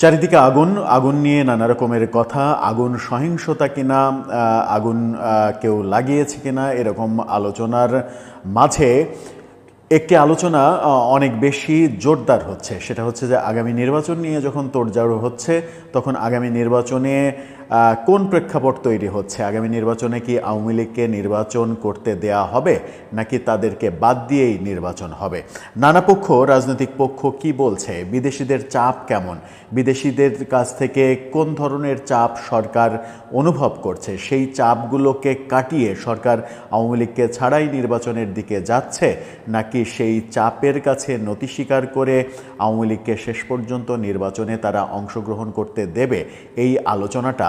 চারিদিকে আগুন আগুন নিয়ে নানা রকমের কথা, আগুন সহিংসতা কিনা আগুন কেউ লাগিয়েছে কিনা, এরকম আলোচনার মাঝে একটি আলোচনা অনেক বেশি জোরদার হচ্ছে। সেটা হচ্ছে যে আগামী নির্বাচন নিয়ে যখন তোড়জাড়ো হচ্ছে, তখন আগামী নির্বাচনে কোন প্রেক্ষাপট তৈরি হচ্ছে? আগামী নির্বাচনে কি আওয়ামী লীগকে নির্বাচন করতে দেয়া হবে, নাকি তাদেরকে বাদ দিয়েই নির্বাচন হবে? নানা পক্ষ, রাজনৈতিক পক্ষ কি বলছে? বিদেশিদের চাপ কেমন? বিদেশিদের কাছ থেকে কোন ধরনের চাপ সরকার অনুভব করছে? সেই চাপগুলোকে কাটিয়ে সরকার আওয়ামী লীগকে ছাড়াই নির্বাচনের দিকে যাচ্ছে, নাকি সেই চাপের কাছে নতি স্বীকার করে আওয়ামী লীগকে শেষ পর্যন্ত নির্বাচনে তারা অংশগ্রহণ করতে দেবে? এই আলোচনাটা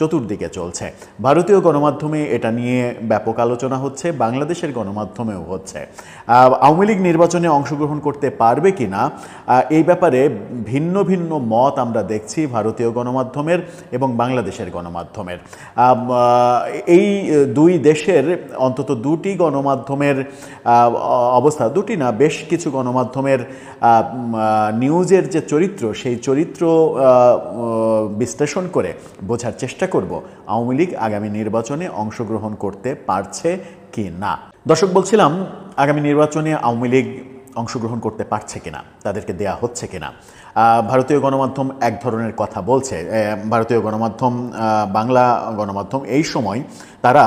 চতুর্দিকে চলছে। ভারতীয় গণমাধ্যমে এটা নিয়ে ব্যাপক আলোচনা হচ্ছে, বাংলাদেশের গণমাধ্যমেও হচ্ছে। আওয়ামী লীগ নির্বাচনে অংশগ্রহণ করতে পারবে কি না এই ব্যাপারে ভিন্ন ভিন্ন মত আমরা দেখছি ভারতীয় গণমাধ্যমের এবং বাংলাদেশের গণমাধ্যমের। এই দুই দেশের অন্তত দুটি গণমাধ্যমের অবস্থা, দুটি না, বেশ কিছু গণমাধ্যমের নিউজের যে চরিত্র, সেই চরিত্র বিশ্লেষণ করে বোঝার চেষ্টা করব, আওয়ামী লীগ আগামী নির্বাচনে অংশগ্রহণ করতে পারছে কি না? দর্শক, বলছিলাম আগামী নির্বাচনে আওয়ামী লীগ অংশগ্রহণ করতে পারছে কিনা তাদেরকে দেয়া হচ্ছে কিনা ভারতীয় গণমাধ্যম এক ধরনের কথা বলছে। ভারতীয় গণমাধ্যম বাংলা গণমাধ্যম এই সময় তারা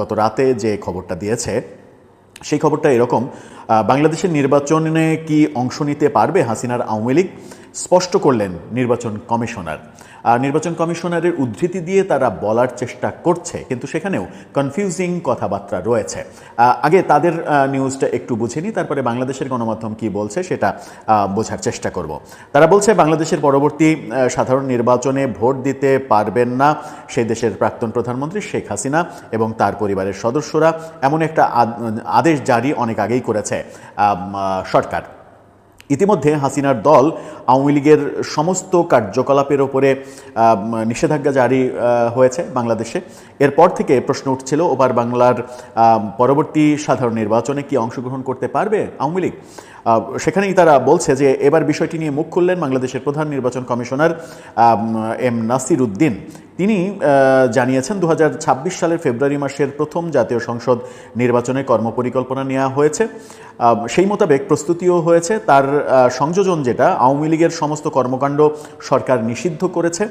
গত রাতে যে খবরটা দিয়েছে, সেই খবরটা এরকম বাংলাদেশের নির্বাচনে কি অংশ নিতে পারবে হাসিনার আওয়ামী লীগ? স্পষ্ট করলেন নির্বাচন কমিশনার। আর নির্বাচন কমিশনারের উদ্ধৃতি দিয়ে তারা বলার চেষ্টা করছে, কিন্তু সেখানেও কনফিউজিং কথাবার্তা রয়েছে। আগে তাদের নিউজটা একটু বুঝে নিই, তারপরে বাংলাদেশের গণমাধ্যম কি বলছে সেটা বোঝার চেষ্টা করব। তারা বলছে, বাংলাদেশের পরবর্তী সাধারণ নির্বাচনে ভোট দিতে পারবেন না সেই দেশের প্রাক্তন প্রধানমন্ত্রী শেখ হাসিনা এবং তার পরিবারের সদস্যরা। এমন একটা আদ- আদেশ জারি অনেক আগেই করেছে সরকার। ইতিমধ্যে হাসিনার দল আওয়ামী লীগের সমস্ত কার্যকলাপের ওপরে নিষেধাজ্ঞা জারি হয়েছে বাংলাদেশে। এরপর থেকে প্রশ্ন উঠছিল ওপার বাংলার পরবর্তী সাধারণ নির্বাচনে কি অংশগ্রহণ করতে পারবে আওয়ামী লীগ? সেখানেই তারা বলছে যে, এবার বিষয়টি নিয়ে মুখ খুললেন বাংলাদেশের প্রধান নির্বাচন কমিশনার এম নাসির উদ্দিন। তিনি জানিয়েছেন দু হাজার ছাব্বিশ সালের ফেব্রুয়ারি মাসের প্রথম জাতীয় সংসদ নির্বাচনে কর্মপরিকল্পনা নেওয়া হয়েছে। সেই মোতাবেক প্রস্তুতিও হয়েছে। তার সংযোজন যেটা, আওয়ামী লীগের সমস্ত কর্মকাণ্ড সরকার নিষিদ্ধ করেছে।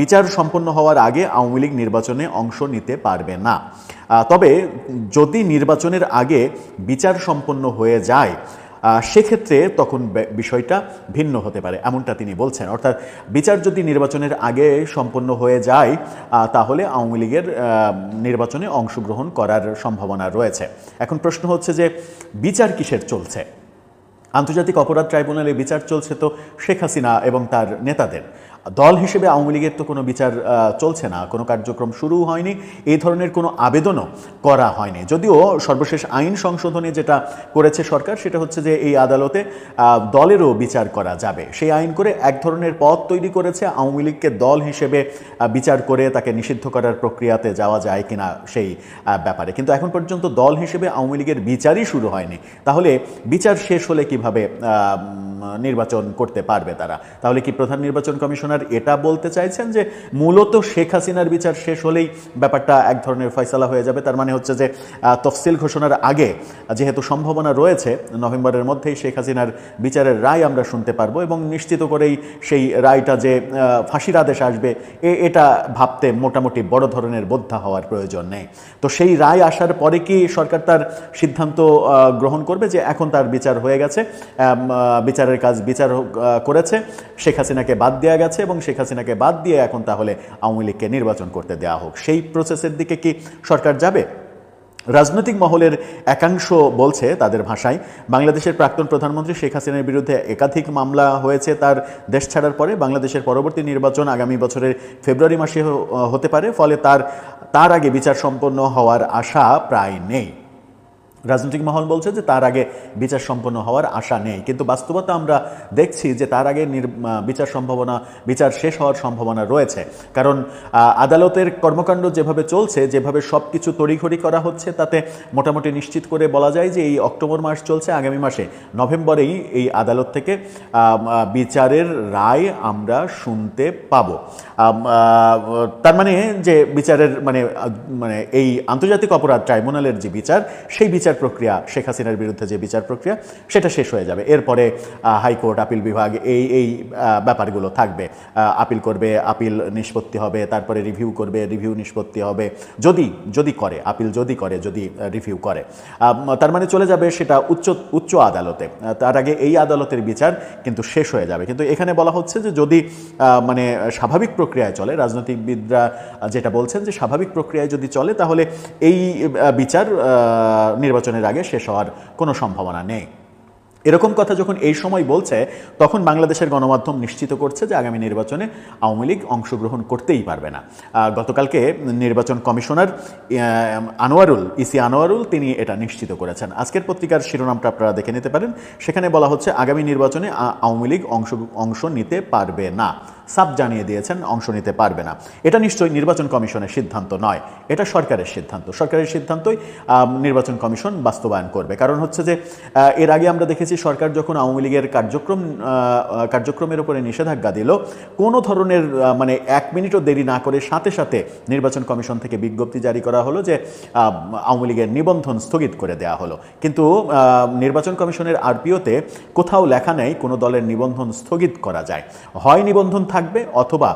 বিচার সম্পন্ন হওয়ার আগে আওয়ামী লীগ নির্বাচনে অংশ নিতে পারবে না। তবে যদি নির্বাচনের আগে বিচার সম্পন্ন হয়ে যায় সেক্ষেত্রে তখন বিষয়টা ভিন্ন হতে পারে, এমনটা তিনি বলছেন। অর্থাৎ বিচার যদি নির্বাচনের আগে সম্পন্ন হয়ে যায় তাহলে আওয়ামী লীগের নির্বাচনে অংশগ্রহণ করার সম্ভাবনা রয়েছে। এখন প্রশ্ন হচ্ছে যে, বিচার কিসের চলছে? আন্তর্জাতিক অপরাধ ট্রাইব্যুনালে বিচার চলছে তো শেখ হাসিনা এবং তার নেতাদের। দল হিসেবে আওয়ামী লীগের তো কোনো বিচার চলছে না, কোনো কার্যক্রম শুরু হয়নি, এই ধরনের কোনো আবেদনও করা হয়নি। যদিও সর্বশেষ আইন সংশোধনে যেটা করেছে সরকার, সেটা হচ্ছে যে এই আদালতে দলেরও বিচার করা যাবে। সেই আইন করে এক ধরনের পথ তৈরি করেছে আওয়ামী লীগকে দল হিসেবে বিচার করে তাকে নিষিদ্ধ করার প্রক্রিয়াতে যাওয়া যায় কিনা সেই ব্যাপারে। কিন্তু এখন পর্যন্ত দল হিসেবে আওয়ামী লীগের বিচারই শুরু হয়নি। তাহলে বিচার শেষ হলে কীভাবে নির্বাচন করতে পারবে তারা। তাহলে কি প্রধান নির্বাচন কমিশনার এটা বলতে চাইছেন যে মূলত শেখ হাসিনার বিচার শেষ হলেই ব্যাপারটা এক ধরনের ফয়সালা হয়ে যাবে। তার মানে হচ্ছে যে তফসিল ঘোষণার আগে যেহেতু সম্ভাবনা রয়েছে নভেম্বরের মধ্যেই শেখ হাসিনার বিচারের রায় আমরা শুনতে পারব এবং নিশ্চিত করেই সেই রায়টা যে ফাঁসির আদেশ আসবে এ- এটা ভাবতে মোটামুটি বড় ধরনের বোদ্ধা হওয়ার প্রয়োজন নেই। তো সেই রায় আসার পরে কি সরকার তার সিদ্ধান্ত গ্রহণ করবে যে এখন তার বিচার হয়ে গেছে? আহ, বিচারের কাজ বিচার করেছে, শেখ হাসিনাকে বাদ দেওয়া গেছে এবং শেখ হাসিনাকে বাদ দিয়ে এখন তাহলে আওয়ামী লীগকে নির্বাচন করতে দেওয়া হোক। সেই প্রসেসের দিকে কি সরকার যাবে? রাজনৈতিক মহলের একাংশ বলছে তাদের ভাষায়, বাংলাদেশের প্রাক্তন প্রধানমন্ত্রী শেখ হাসিনার বিরুদ্ধে একাধিক মামলা হয়েছে তার দেশ ছাড়ার পরে, বাংলাদেশের পরবর্তী নির্বাচন আগামী বছরের ফেব্রুয়ারি মাসে হতে পারে, ফলে তার তার আগে বিচার সম্পন্ন হওয়ার আশা প্রায় নেই। রাজনৈতিক মহল বলছে যে তার আগে বিচার সম্পন্ন হওয়ার আশা নেই। কিন্তু বাস্তবতা আমরা দেখছি যে তার আগে বিচার সম্ভাবনা, বিচার শেষ হওয়ার সম্ভাবনা রয়েছে। কারণ আদালতের কর্মকাণ্ড যেভাবে চলছে, যেভাবে সব কিছু তড়িঘড়ি করা হচ্ছে, তাতে মোটামুটি নিশ্চিত করে বলা যায় যে এই অক্টোবর মাস চলছে, আগামী মাসে। নভেম্বরেই এই আদালত থেকে বিচারের রায় আমরা শুনতে পাবো। তার মানে যে বিচারের মানে মানে এই আন্তর্জাতিক অপরাধ ট্রাইব্যুনালের যে বিচার, সেই বিচার প্রক্রিয়া শেখ হাসিনার বিরুদ্ধে যে বিচার প্রক্রিয়া সেটা শেষ হয়ে যাবে। এরপরে হাইকোর্ট আপিল বিভাগ এই এই ব্যাপারগুলো থাকবে। আপিল করবে আপিল নিষ্পত্তি হবে তারপরে রিভিউ করবে রিভিউ নিষ্পত্তি হবে। যদি যদি করে আপিল যদি করে যদি রিভিউ করে। তার মানে চলে যাবে সেটা উচ্চ উচ্চ আদালতে। তার আগে এই আদালতের বিচার কিন্তু শেষ হয়ে যাবে। কিন্তু এখানে বলা হচ্ছে যে যদি মানে স্বাভাবিক প্রক্রিয়ায় চলে রাজনৈতিকবিদরা যেটা বলছেন যে স্বাভাবিক প্রক্রিয়ায় যদি চলে তাহলে এই বিচার আহ, নির্বাচনের আগে শেষ হওয়ার কোনো সম্ভাবনা নেই। এরকম কথা যখন এই সময় বলছে, তখন বাংলাদেশের গণমাধ্যম নিশ্চিত করছে যে আগামী নির্বাচনে আওয়ামী লীগ অংশগ্রহণ করতেই পারবে না। গতকালকে নির্বাচন কমিশনার আনোয়ারুল, ইসি আনোয়ারুল, তিনি এটা নিশ্চিত করেছেন। আজকের পত্রিকার শিরোনামটা আপনারা দেখে নিতে পারেন। সেখানে বলা হচ্ছে, আগামী নির্বাচনে আওয়ামী লীগ অংশ অংশ নিতে পারবে না। সাব জানিয়ে দিয়েছেন, অংশ নিতে পারবে না। এটা নিশ্চয়ই নির্বাচন কমিশনের সিদ্ধান্ত নয়। এটা সরকারের সিদ্ধান্ত। সরকারের সিদ্ধান্তই নির্বাচন কমিশন বাস্তবায়ন করবে। কারণ হচ্ছে যে এর আগে আমরা দেখেছি সরকার যখন আওয়ামী লীগের কার্যক্রম কার্যক্রমের উপরে নিষেধাজ্ঞা দিল, কোনো ধরনের মানে এক মিনিটও দেরি না করে সাথে সাথে নির্বাচন কমিশন থেকে বিজ্ঞপ্তি জারি করা হলো যে আওয়ামী লীগের নিবন্ধন স্থগিত করে দেওয়া হলো। কিন্তু নির্বাচন কমিশনের আরপিওতে কোথাও লেখা নেই কোনো দলের নিবন্ধন স্থগিত করা যায়। হয় নিবন্ধন থাকবে অথবা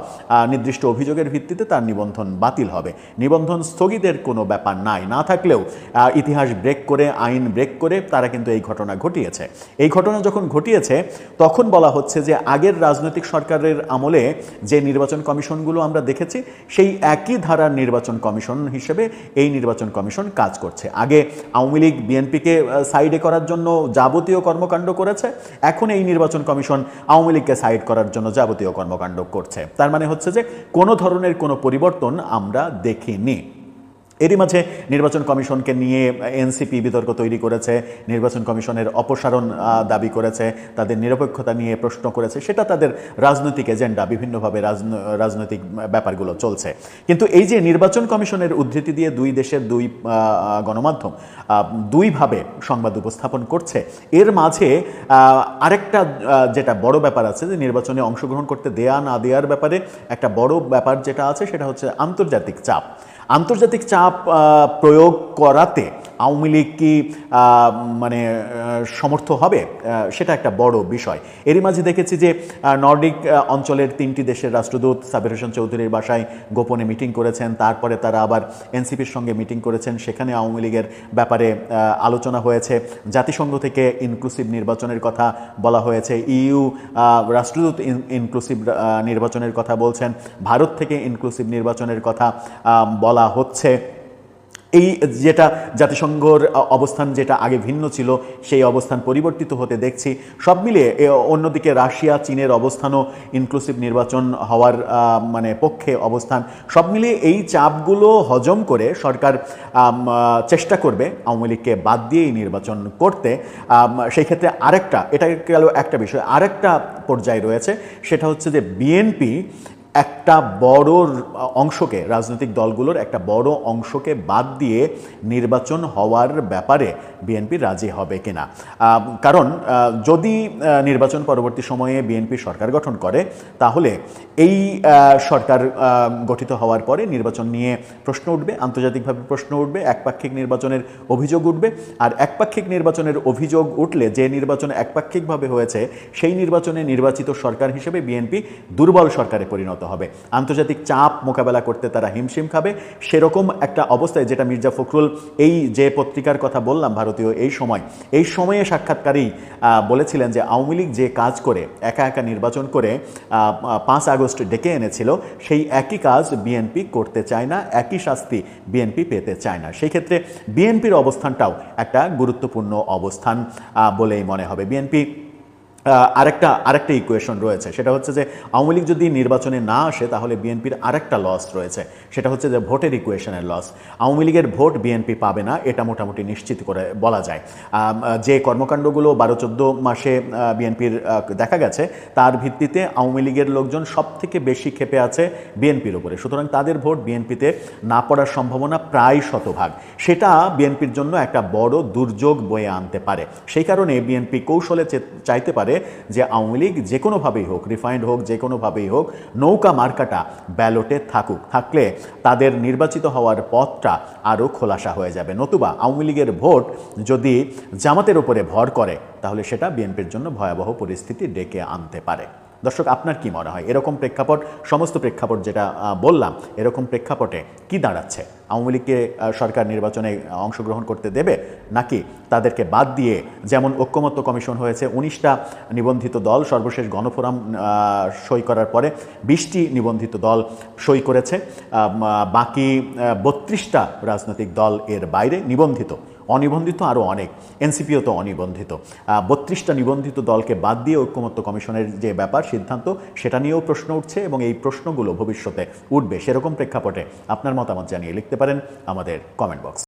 নির্দিষ্ট অভিযোগের ভিত্তিতে তার নিবন্ধন বাতিল হবে। নিবন্ধন স্থগিতের কোনো ব্যাপার নাই। না থাকলেও ইতিহাস ব্রেক করে, আইন ব্রেক করে তারা কিন্তু এই ঘটনা ঘটিয়েছে। এই ঘটনা যখন ঘটিয়েছে, তখন বলা হচ্ছে যে আগের রাজনৈতিক সরকারের আমলে যে নির্বাচন কমিশনগুলো আমরা দেখেছি, সেই একই ধারার নির্বাচন কমিশন হিসেবে এই নির্বাচন কমিশন কাজ করছে। আগে আওয়ামী লীগ বিএনপিকে সাইডে করার জন্য যাবতীয় কর্মকাণ্ড করেছে। এখন এই নির্বাচন কমিশন আওয়ামী লীগকে সাইড করার জন্য যাবতীয় কর্মকাণ্ড করছে। তার মানে হচ্ছে যে কোনো ধরনের কোনো পরিবর্তন আমরা দেখিনি। এরই মাঝে নির্বাচন কমিশনকে নিয়ে এনসিপি বিতর্ক তৈরি করেছে, নির্বাচন কমিশনের অপসারণ দাবি করেছে, তাদের নিরপেক্ষতা নিয়ে প্রশ্ন করেছে, সেটা তাদের রাজনৈতিক এজেন্ডা, বিভিন্নভাবে রাজন- রাজনৈতিক ব্যাপারগুলো চলছে। কিন্তু এই যে নির্বাচন কমিশনের উদ্ধৃতি দিয়ে দুই দেশের দুই গণমাধ্যম দুইভাবে সংবাদ উপস্থাপন করছে, এর মাঝে আরেকটা যেটা বড় ব্যাপার আছে যে নির্বাচনে অংশগ্রহণ করতে দেয়া না দেওয়ার ব্যাপারে একটা বড় ব্যাপার যেটা আছে সেটা হচ্ছে আন্তর্জাতিক চাপ। আন্তর্জাতিক চাপ প্রয়োগ করাতে আওয়ামী লীগ কি মানে সমর্থ হবে? সেটা একটা বড় বিষয়। এরই মাঝে দেখেছি যে নর্ডিক অঞ্চলের তিনটি দেশের রাষ্ট্রদূত সাবির হোসেন চৌধুরীর বাসায় গোপনে মিটিং করেছেন। তারপরে তারা আবার এনসিপির সঙ্গে মিটিং করেছেন। সেখানে আওয়ামী লীগের ব্যাপারে আলোচনা হয়েছে। জাতিসংঘ থেকে ইনক্লুসিভ নির্বাচনের কথা বলা হয়েছে। ইইউ রাষ্ট্রদূত ইনক্লুসিভ নির্বাচনের কথা বলছেন। ভারত থেকে ইনক্লুসিভ নির্বাচনের কথা বলা হচ্ছে। এই যেটা জাতিসংঘর অবস্থান যেটা আগে ভিন্ন ছিল, সেই অবস্থান পরিবর্তিত হতে দেখছি। সব মিলিয়ে অন্যদিকে রাশিয়া, চীনের অবস্থানও ইনক্লুসিভ নির্বাচন হওয়ার মানে পক্ষে অবস্থান। সব মিলিয়ে এই চাপগুলো হজম করে সরকার চেষ্টা করবে আওয়ামী লীগকে বাদ দিয়ে এই নির্বাচন করতে। সেই ক্ষেত্রে আরেকটা এটা গেল একটা বিষয়, আরেকটা পর্যায়ে রয়েছে, সেটা হচ্ছে যে বিএনপি একটা বড় অংশকে, রাজনৈতিক দলগুলোর একটা বড় অংশকে বাদ দিয়ে নির্বাচন হওয়ার ব্যাপারে বিএনপি রাজি হবে কিনা। কারণ যদি নির্বাচন পরবর্তী সময়ে বিএনপি সরকার গঠন করে, তাহলে এই সরকার গঠিত হওয়ার পরে নির্বাচন নিয়ে প্রশ্ন উঠবে, আন্তর্জাতিকভাবে প্রশ্ন উঠবে, একপাক্ষিক নির্বাচনের অভিযোগ উঠবে, আর একপাক্ষিক নির্বাচনের অভিযোগ উঠলে যে নির্বাচন একপাক্ষিকভাবে হয়েছে, সেই নির্বাচনে নির্বাচিত সরকার হিসেবে বিএনপি দুর্বল সরকারে পরিণত হবে। আন্তর্জাতিক চাপ মোকাবেলা করতে তারা হিমশিম খাবে। সেরকম একটা অবস্থায় যেটা মির্জা ফখরুল এই যে পত্রিকার কথা বললাম ভারতীয় এই সময়, এই সময়ে সাক্ষাৎকারেই বলেছিলেন যে আওয়ামী লীগ যে কাজ করে, একা একা নির্বাচন করে পাঁচ আগস্ট ডেকে এনেছিল, সেই একই কাজ বিএনপি করতে চায় না, একই শাস্তি বিএনপি পেতে চায় না। সেই ক্ষেত্রে বিএনপির অবস্থানটাও একটা গুরুত্বপূর্ণ অবস্থান বলেই মনে হবে। বিএনপি আরেকটা আরেকটা ইকুয়েশন রয়েছে। সেটা হচ্ছে যে আওয়ামী লীগ যদি নির্বাচনে না আসে, তাহলে বিএনপির আরেকটা লস রয়েছে। সেটা হচ্ছে যে ভোটের ইকুয়েশনের লস আওয়ামী লীগের ভোট বিএনপি পাবে না, এটা মোটামুটি নিশ্চিত করে বলা যায়। যে কর্মকাণ্ডগুলো বারো চোদ্দ মাসে বিএনপির দেখা গেছে, তার ভিত্তিতে আওয়ামী লীগের লোকজন সব থেকে বেশি ক্ষেপে আছে বিএনপির উপরে। সুতরাং তাদের ভোট বিএনপিতে না পড়ার সম্ভাবনা প্রায় শতভাগ। সেটা বিএনপির জন্য একটা বড় দুর্যোগ বয়ে আনতে পারে। সেই কারণে বিএনপি কৌশলে চাইতে পারে যে আওয়ামী লীগ যে কোনোভাবেই হোক রিফাইন্ড হোক, যে কোনোভাবেই হোক, নৌকা মার্কাটা ব্যালটে থাকুক। থাকলে তাদের নির্বাচিত হওয়ার পথটা আরও খোলাসা হয়ে যাবে। নতুবা আওয়ামী লীগের ভোট যদি জামাতের উপরে ভর করে, তাহলে সেটা বিএনপির জন্য ভয়াবহ পরিস্থিতি ডেকে আনতে পারে। দর্শক, আপনার কি মনে হয়? এরকম প্রেক্ষাপট, সমস্ত প্রেক্ষাপট যেটা বললাম, এরকম প্রেক্ষাপটে কি দাঁড়াচ্ছে? আওয়ামী লীগকে সরকার নির্বাচনে অংশগ্রহণ করতে দেবে? নাকি তাদেরকে বাদ দিয়ে যেমন ঐক্যমত্য কমিশন হয়েছে, উনিশটা নিবন্ধিত দল সর্বশেষ গণফোরাম সই করার পরে বিশটি নিবন্ধিত দল সই করেছে। বাকি বত্রিশটা রাজনৈতিক দল এর বাইরে নিবন্ধিত। অনিবন্ধিত আরও অনেক। এনসিপিও তো অনিবন্ধিত। বত্রিশটা নিবন্ধিত দলকে বাদ দিয়ে ঐক্যমত্য কমিশনের যে ব্যাপার, সিদ্ধান্ত, সেটা নিয়েও প্রশ্ন উঠছে এবং এই প্রশ্নগুলো ভবিষ্যতে উঠবে। সেরকম প্রেক্ষাপটে আপনার মতামত জানিয়ে লিখতে পারেন আমাদের কমেন্ট বক্স